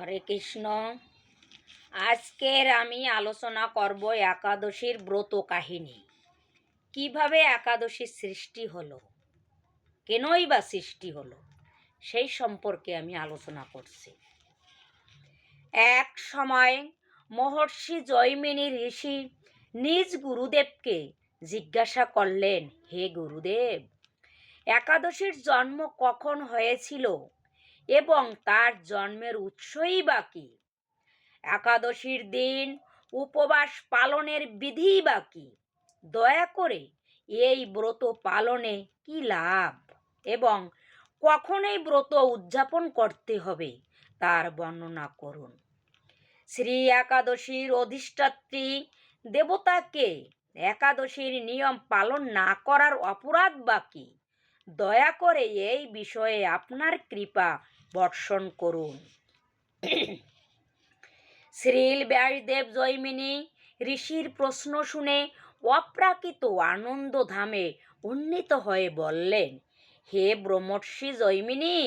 হরে কৃষ্ণ। আজকের আমি আলোচনা করব একাদশীর ব্রত কাহিনী। কীভাবে একাদশীর সৃষ্টি হলো? কেনই বা সৃষ্টি হলো? সেই সম্পর্কে আমি আলোচনা করছি। এক সময় মহর্ষি জয়মিনী ঋষি নিজ গুরুদেবকে জিজ্ঞাসা করলেন, হে গুরুদেব, একাদশীর জন্ম কখন হয়েছিল? এবং তার জন্মের উৎসই বা কি? একাদশীর দিন উপবাস পালনের বিধি বা কি? দয়া করে এই ব্রত পালনে কি লাভ? এবং কখনই ব্রত উদযাপন করতে হবে, তার বর্ণনা করুন। শ্রী একাদশীর অধিষ্ঠাত্রী দেবতাকে একাদশীর নিয়ম পালন না করার অপরাধ বা কি? দয়া করে এই বিষয়ে আপনার কৃপা বর্ষণ করুন। শ্রীল ব্যাসদেব জৈমিনী ঋষির প্রশ্ন শুনে অপ্রাকৃত আনন্দ ধামে উন্নীত হয়ে বললেন, হে ব্রহ্মর্ষি জৈমিনী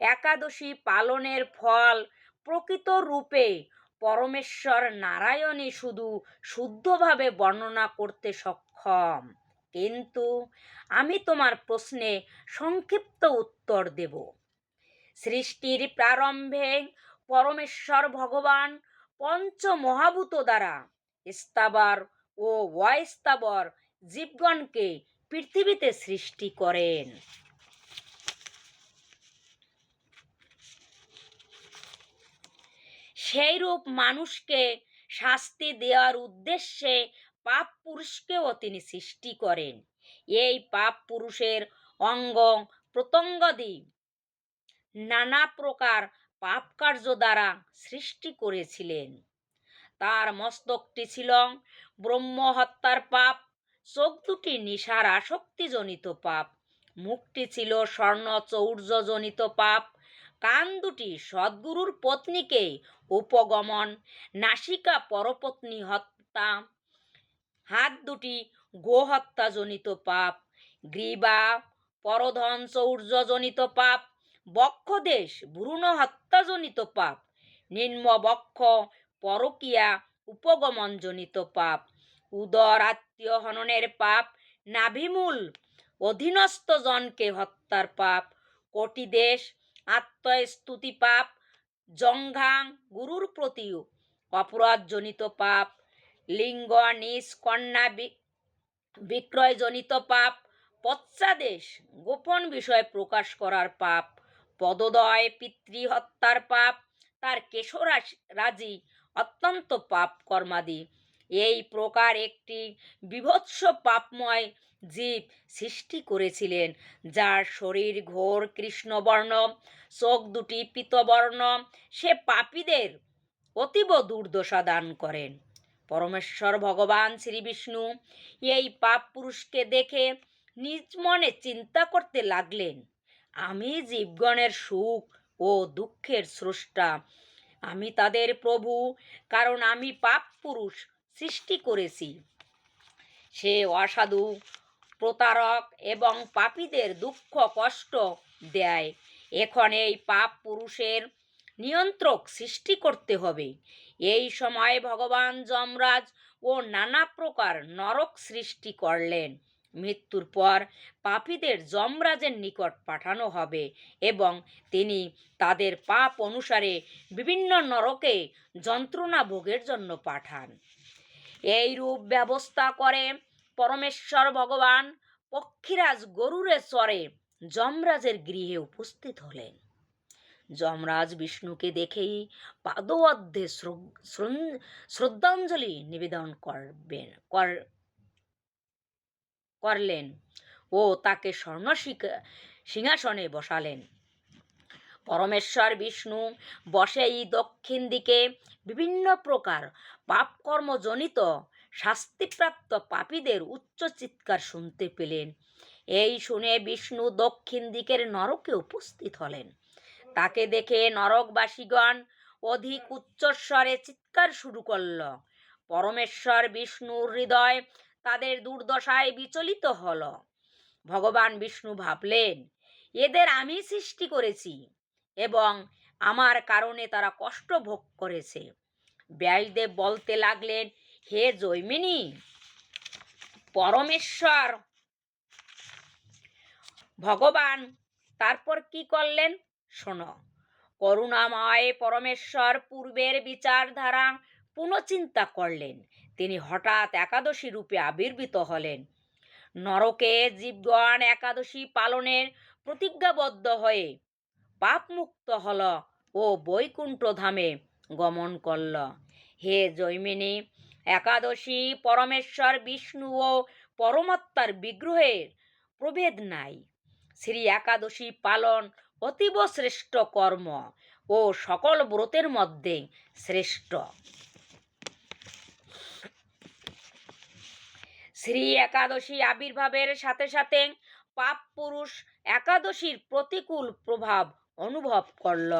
একাদশী পালনের ফল প্রকৃত রূপে পরমেশ্বর নারায়ণই শুধু শুদ্ধভাবে বর্ণনা করতে সক্ষম। কিন্তু আমি তোমার প্রশ্নে সংক্ষিপ্ত উত্তর দেব। সৃষ্টির প্রারম্ভে পরমেশ্বর ভগবান পঞ্চ মহাভূত দ্বারা স্থাবর ও অস্থাবর জীবগণকে পৃথিবীতে সৃষ্টি করেন। সেইরূপ মানুষকে শাস্তি দেওয়ার উদ্দেশ্যে পাপ পুরুষকেও তিনি সৃষ্টি করেন। এই পাপ পুরুষের অঙ্গ প্রত্যঙ্গাদি নানা প্রকার পাপ কার্য দ্বারা সৃষ্টি করেছিলেন। তার মস্তকটি ছিল ব্রহ্ম হত্যার পাপ, চোখ দুটি নিশার আসক্তিজনিত পাপ, মুখটি ছিল স্বর্ণ চৌর্যজনিত পাপ, কান দুটি সদ্গুরুর পত্নীকে উপগমন, নাসিকা পরপত্নী হত্যা, হাত দুটি গোহত্যাজনিত পাপ, গ্রীবা পরধন চৌর্যজনিত পাপ বক্ষদেশ ভ্রূণ হত্যাজনিত পাপ। নিম্ন বক্ষ, পরকিয়া, উপগমনজনিত পাপ। উদর আত্মীয় হননের পাপ, নাভিমূল অধীনস্থ জনকে হত্যার পাপ। কোটিদেশ আত্মস্তুতি পাপ, জঙ্ঘা, গুরুর প্রতি অপরাধজনিত পাপ। লিঙ্গ, নিজ কন্যা বিক্রয়জনিত পাপ। পশ্চাদেশ গোপন বিষয় প্রকাশ করার পাপ। পদদয় পিতৃহত্যার পাপ, তার কেশর রাজি অত্যন্ত পাপ কর্মাদি। এই প্রকার একটি বিভৎস পাপময় জীব সৃষ্টি করেছিলেন, যার শরীর ঘোর কৃষ্ণবর্ণ, চোখ দুটি পিতবর্ণ, সে পাপীদের অতীব দুর্দশা দান করেন। পরমেশ্বর ভগবান শ্রী বিষ্ণু এই পাপ পুরুষকে দেখে নিজ মনে চিন্তা করতে লাগলেন। আমি জীবগণের সুখ ও দুঃখের স্রষ্টা। আমি তাদের প্রভু, কারণ আমি পাপ পুরুষ সৃষ্টি করেছি। সে অসাধু, প্রতারক এবং পাপীদের দুঃখ কষ্ট দেয়। এখন এই পাপ পুরুষের নিয়ন্ত্রক সৃষ্টি করতে হবে। এই সময় ভগবান যমরাজ ও নানা প্রকার নরক সৃষ্টি করলেন। মৃত্যুর পর পাপীদের যমরাজের নিকট পাঠানো হবে এবং তিনি তাদের পাপ অনুসারে বিভিন্ন নরকে যন্ত্রণা ভোগের জন্য পাঠান। এই রূপ ব্যবস্থা করে পরমেশ্বর ভগবান পক্ষীরাজ গরুরে চরে যমরাজের গৃহে উপস্থিত হলেন। যমরাজ বিষ্ণুকে দেখেই পাদঅর্ধে শ্রদ্ধাঞ্জলি নিবেদন করবেন করলেন। ও তাকে স্বর্ণ সিংহাসনে বসালেন। পরমেশ্বর, বিষ্ণু বসেই দক্ষিণ দিকে বিভিন্ন প্রকার পাপকর্মজনিত শাস্তিপ্রাপ্ত পাপীদের উচ্চ চিৎকার শুনতে পেলেন। এই শুনে বিষ্ণু দক্ষিণ দিকের নরকে উপস্থিত হলেন। তাকে দেখে নরকবাসীগণ অধিক উচ্চস্বরে চিৎকার শুরু করল। পরমেশ্বর, বিষ্ণুর হৃদয় তাদের দুর্দশায় বিচলিত হল। ভগবান বিষ্ণু ভাবলেন, এদের আমি সৃষ্টি করেছি এবং আমার কারণে তারা কষ্ট ভোগ করেছে। ব্যাসদেব বলতে লাগলেন, হে জৈমিনী, পরমেশ্বর, ভগবান, তারপর কি করলেন? শোনো, করুণাময় পরমেশ্বর পূর্বের বিচারধারা পুনঃচিন্তা করলেন। তিনি হঠাৎ একাদশী রূপে আবির্ভূত হলেন। নরকে জীবগণ একাদশী পালনের প্রতিজ্ঞাবদ্ধ হয়ে পাপমুক্ত হল ও বৈকুণ্ঠ ধামে গমন করল। হে জৈমিনী, একাদশী পরমেশ্বর, বিষ্ণু ও পরমাত্মার বিগ্রহের প্রভেদ নাই। শ্রী একাদশী পালন অতীব শ্রেষ্ঠ কর্ম ও সকল ব্রতের মধ্যে শ্রেষ্ঠ। শ্রী একাদশী আবির্ভাবের সাথে সাথে পাপ পুরুষ একাদশীর প্রতিকূল প্রভাব অনুভব করল।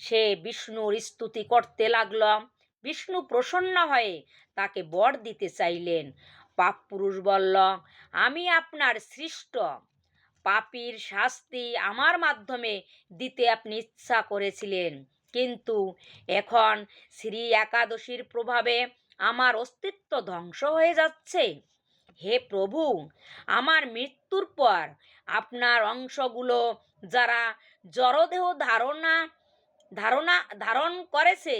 সে বিষ্ণুর স্তুতি করতে লাগল। বিষ্ণু প্রসন্ন হয়ে তাকে বর দিতে চাইলেন। পাপ পুরুষ বলল, আমি আপনার সৃষ্ট। পাপীর শাস্তি আমার মাধ্যমে দিতে আপনি ইচ্ছা করেছিলেন। কিন্তু এখন শ্রী একাদশীর প্রভাবে আমার অস্তিত্ব ধ্বংস হয়ে যাচ্ছে। হে প্রভু, আমার মৃত্যুর পর আপনার অংশগুলো যারা জড়দেহ ধারণা ধারণা, ধারণ করেছে,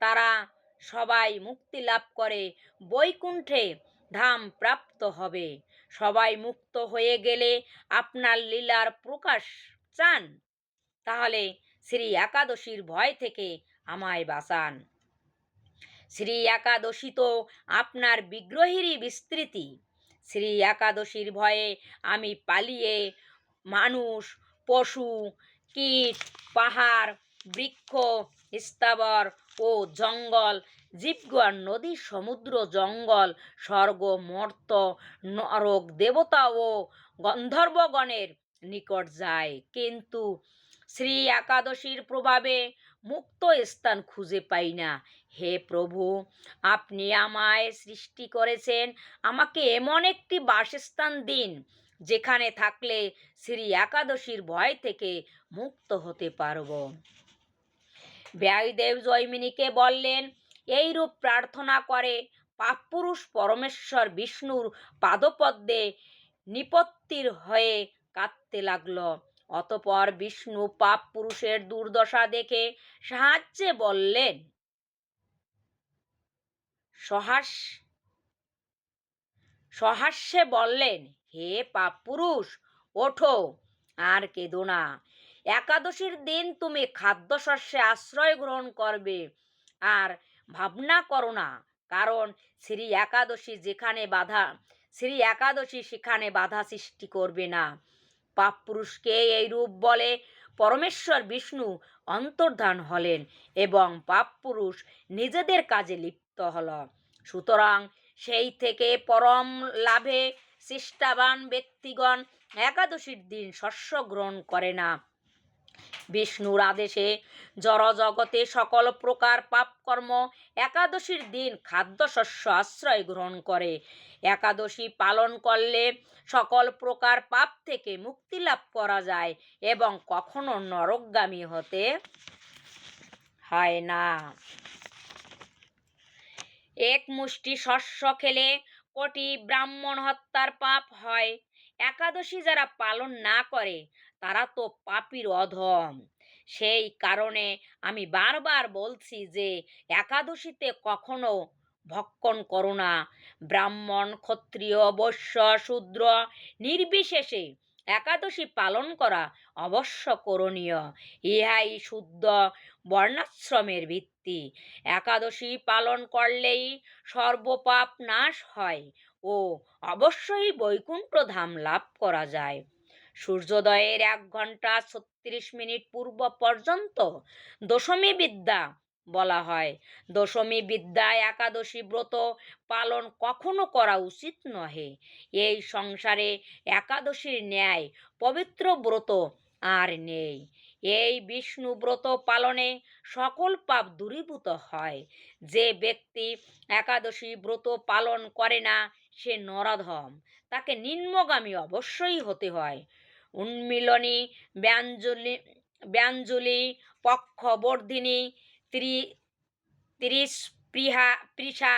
তারা সবাই মুক্তি লাভ করে বৈকুণ্ঠে ধাম প্রাপ্ত হবে। সবাই মুক্ত হয়ে গেলে আপনার লীলার প্রকাশ চান। তাহলে শ্রী একাদশীর ভয় থেকে আমায় বাঁচান। শ্রী একাদশী তো আপনার বিগ্রহেরই বিস্তৃতি। শ্রী একাদশীর ভয়ে আমি পালিয়ে মানুষ, পশু, কীট, পাহাড়, বৃক্ষ, স্থাবর ও জঙ্গল, জীবগণ, নদী, সমুদ্র, জঙ্গল, স্বর্গ, মর্ত, নরক, দেবতা ও গন্ধর্বগণের নিকট যায়। কিন্তু শ্রী একাদশীর প্রভাবে মুক্ত স্থান খুঁজে পাই না। হে প্রভু, আপনি আমায় সৃষ্টি করেছেন। আমাকে এমন একটি বাসস্থান দিন, যেখানে থাকলে শ্রী একাদশীর ভয় থেকে মুক্ত হতে পারব। ব্যায়দেব জয়মিনীকে বললেন, এইরূপ প্রার্থনা করে পাপপুরুষ পরমেশ্বর বিষ্ণুর পাদপদ্মে নিপত্তির হয়ে কাঁদতে লাগল। অতপর বিষ্ণু পাপ পুরুষের দুর্দশা দেখে সাহায্যে বললেন সহাস, সহাস্যে বললেন, হে পাপ পুরুষ, ওঠো, আর কেঁদো না। একাদশীর দিন তুমি খাদ্যশস্যে আশ্রয় গ্রহণ করবে, আর ভাবনা করো না, কারণ শ্রী একাদশী যেখানে বাধা, শ্রী একাদশী সেখানে বাধা সৃষ্টি করবে না। পাপ পুরুষকে এই রূপ বলে পরমেশ্বর বিষ্ণু অন্তর্ধান হলেন এবং পাপ পুরুষ নিজেদের কাজে লিপ্ত হল। সুতরাং সেই থেকে পরম লাভে চেষ্টাবান ব্যক্তিগণ একাদশীর দিন শস্য গ্রহণ করে না। বিষ্ণুর আদেশে জড়জগতে সকল প্রকার পাপকর্ম একাদশীর দিন খাদ্যশস্য আশ্রয় গ্রহণ করে। একাদশী পালন করলে সকল প্রকার পাপ থেকে মুক্তি লাভ করা যায় এবং কখনো নরকগামী হতে হয় না। এক মুষ্টি শস্য খেলে কোটি ব্রাহ্মণ হত্যার পাপ হয়। একাদশী যারা পালন না করে, তারা তো পাপির অধম। সেই কারণে আমি বারবার বলছি যে, একাদশীতে কখনো ভক্ষণ করো না। ব্রাহ্মণ, ক্ষত্রিয়, বৈশ্য, শূদ্র, নির্বিশেষে একাদশী পালন করা অবশ্য করণীয়। ইহাই শুদ্ধ বর্ণাশ্রমের ভিত্তি। একাদশী পালন করলেই সর্বপাপ নাশ হয় ও অবশ্যই বৈকুণ্ঠ ধাম লাভ করা যায়। সূর্যোদয়ের এক ঘণ্টা ছত্রিশ মিনিট পূর্ব পর্যন্ত দশমী বিদ্যা বলা হয়। দশমী বিদ্যায় একাদশী ব্রত পালন কখনো করা উচিত নহে। এই সংসারে একাদশীর ন্যায় পবিত্র ব্রত আর নেই। এই বিষ্ণু ব্রত পালনে সকল পাপ দূরীভূত হয়। যে ব্যক্তি একাদশী ব্রত পালন করে না, সে নরাধম। তাকে নিম্নগামী অবশ্যই হতে হয়। উন্মিলনী, ব্যঞ্জলি ব্যঞ্জলি, পক্ষবর্ধিনী ত্রি ত্রিস্পৃহা পৃষা,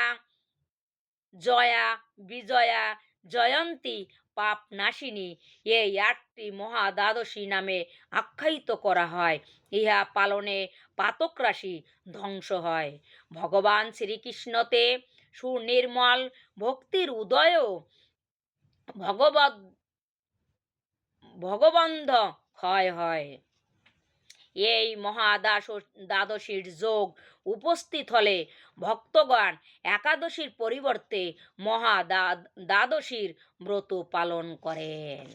জয়া, বিজয়া, জয়ন্তী পাপ নাশিনী এই আটটি মহা দ্বাদশী নামে আখ্যায়িত করা হয়। ইহা পালনে পাতক রাশি ধ্বংস হয়। ভগবান শ্রীকৃষ্ণতে সুনির্মল ভক্তির উদয়ও ভগবত ভগবন্ধ ক্ষয় হয়। এই মহাদাস দ্বাদশীর যোগ উপস্থিত হলে ভক্তগণ একাদশীর পরিবর্তে মহা দ্বাদশীর ব্রত পালন করেন।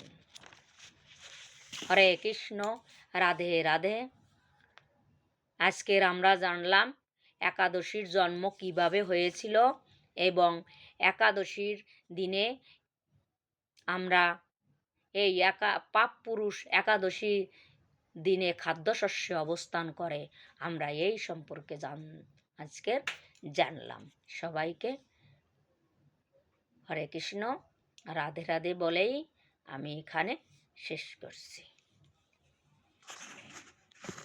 হরে কৃষ্ণ, রাধে রাধে। আজকের আমরা জানলাম একাদশীর জন্ম কীভাবে হয়েছিল এবং একাদশীর দিনে আমরা এই একা, পাপ পুরুষ একাদশী দিনে খাদ্যশস্যে অবস্থান করে। আমরা এই সম্পর্কে জান, আজকে জানলাম। সবাইকে হরে কৃষ্ণ, রাধে রাধে বলেই আমি এখানে শেষ করছি।